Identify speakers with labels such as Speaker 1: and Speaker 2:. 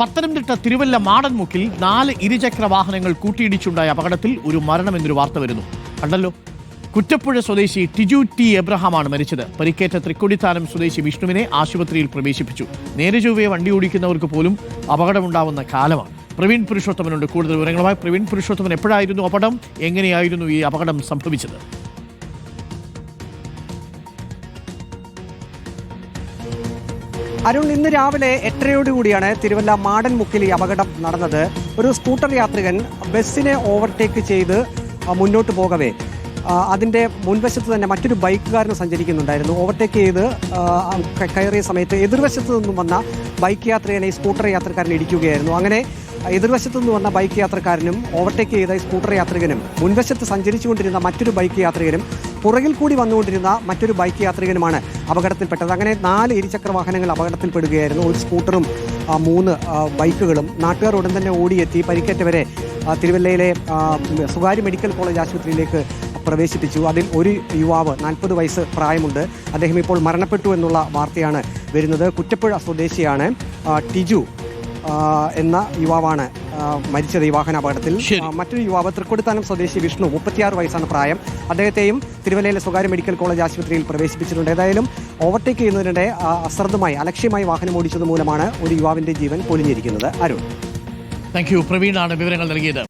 Speaker 1: പത്തനംതിട്ട തിരുവല്ല മാടൻമുക്കിൽ നാല് ഇരുചക്ര വാഹനങ്ങൾ കൂട്ടിയിടിച്ചുണ്ടായ അപകടത്തിൽ ഒരു മരണം എന്നൊരു വാർത്ത വരുന്നു. കണ്ടല്ലോ? കുറ്റപ്പുഴ സ്വദേശി ടിജു ടി എബ്രഹാമാണ് മരിച്ചത്. പരിക്കേറ്റ തൃക്കൊടിത്താനം സ്വദേശി വിഷ്ണുവിനെ ആശുപത്രിയിൽ പ്രവേശിപ്പിച്ചു. നേരെ ചൊവ്വയെ വണ്ടി ഓടിക്കുന്നവർക്ക് പോലും അപകടമുണ്ടാവുന്ന കാലമാണ്. പ്രവീൺ പുരുഷോത്തമനുണ്ട്. കൂടുതൽ വിവരങ്ങളുമായി പ്രവീൺ പുരുഷോത്തമൻ എപ്പോഴായിരുന്നു അപകടം? എങ്ങനെയായിരുന്നു ഈ അപകടം സംഭവിച്ചത്?
Speaker 2: അരുൺ ഇന്ന് രാവിലെ എട്ടരയോടുകൂടിയാണ് തിരുവല്ല മാടൻ മുക്കിൽ ഈ അപകടം നടന്നത്. ഒരു സ്കൂട്ടർ യാത്രികൻ ബസ്സിനെ ഓവർടേക്ക് ചെയ്ത് മുന്നോട്ട് പോകവേ. അതിന്റെ മുൻവശത്ത് തന്നെ മറ്റൊരു ബൈക്കുകാരൻ സഞ്ചരിക്കുന്നുണ്ടായിരുന്നു. ഓവർടേക്ക് ചെയ്ത് കയറിയ സമയത്ത് എതിർവശത്ത് നിന്നും വന്ന ബൈക്ക് യാത്രികനെ ഈ സ്കൂട്ടർ യാത്രക്കാരൻ ഇടിക്കുകയായിരുന്നു. അങ്ങനെ എതിർവശത്ത് നിന്ന് വന്ന ബൈക്ക് യാത്രക്കാരനും ഓവർടേക്ക് ചെയ്ത സ്കൂട്ടർ യാത്രികനും മുൻവശത്ത് സഞ്ചരിച്ചുകൊണ്ടിരുന്ന മറ്റൊരു ബൈക്ക് യാത്രികനും പുറകിൽ കൂടി വന്നുകൊണ്ടിരുന്ന മറ്റൊരു ബൈക്ക് യാത്രികനുമാണ് അപകടത്തിൽപ്പെട്ടത്. അങ്ങനെ നാല് ഇരുചക്ര വാഹനങ്ങൾ അപകടത്തിൽപ്പെടുകയായിരുന്നു. ഒരു സ്കൂട്ടറും മൂന്ന് ബൈക്കുകളും നാട്ടുകാർ ഉടൻ തന്നെ ഓടിയെത്തി പരിക്കേറ്റവരെ തിരുവല്ലയിലെ സ്വകാര്യ മെഡിക്കൽ കോളേജ് ആശുപത്രിയിലേക്ക് പ്രവേശിപ്പിച്ചു. അതിൽ ഒരു യുവാവ് നാൽപ്പത് വയസ്സ് പ്രായമുണ്ട്. അദ്ദേഹം ഇപ്പോൾ മരണപ്പെട്ടു എന്നുള്ള വാർത്തയാണ് വരുന്നത്. കുറ്റപ്പുഴ സ്വദേശിയാണ് ടിജു എന്ന യുവാവാണ് മരിച്ചത് ഈ വാഹനാപകടത്തിൽ. മറ്റൊരു യുവാവ് തൃക്കൊടിത്താനം സ്വദേശി വിഷ്ണു മുപ്പത്തിയാറ് വയസ്സാണ് പ്രായം. അദ്ദേഹത്തെയും തിരുവല്ലയിലെ സ്വകാര്യ മെഡിക്കൽ കോളേജ് ആശുപത്രിയിൽ പ്രവേശിപ്പിച്ചിട്ടുണ്ട്. ഏതായാലും ഓവർടേക്ക് ചെയ്യുന്നതിനിടെ അശ്രദ്ധമായി അലക്ഷ്യമായി വാഹനം ഓടിച്ചത് മൂലമാണ് ഒരു യുവാവിന്റെ ജീവൻ പൊലിഞ്ഞിരിക്കുന്നത്. അരുൺ.
Speaker 1: താങ്ക് യു ആണ് വിവരങ്ങൾ നൽകിയത്.